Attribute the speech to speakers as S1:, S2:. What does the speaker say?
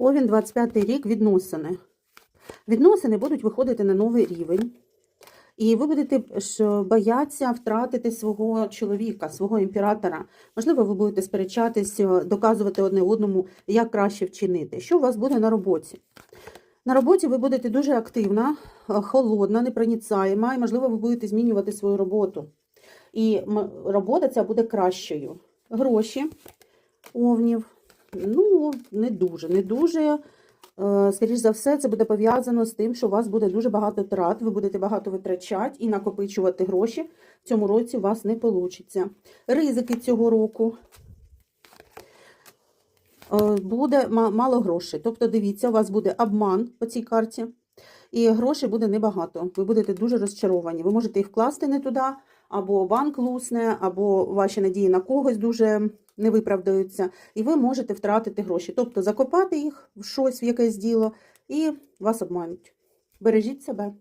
S1: Овін 25 рік відносини. Відносини будуть виходити на новий рівень. І ви будете боятися втратити свого чоловіка, свого імператора. Можливо, ви будете сперечатись, е, доказувати одне одному, як краще вчинити. Що у вас буде на роботі? На роботі ви будете дуже активна, е, холодна, непроницаєма, і, можливо, ви будете змінювати свою роботу. І робота ця буде кращою. Гроші овнів. Ну, не дуже, не дуже. Е, Скоріш за все, це буде пов'язано з тим, що у вас буде дуже багато трат, ви будете багато витрачати і накопичувати гроші. В цьому році у вас не вийде. Ризики цього року. Е, Буде мало грошей. Тобто, дивіться, у вас буде обман по цій карті, і грошей буде небагато. Ви будете дуже розчаровані. Ви можете їх вкласти не туди, або банк лусне, або ваші надії на когось дуже не виправдаються, і ви можете втратити гроші. Тобто закопати їх в щось, в якесь діло, і вас обмануть. Бережіть себе.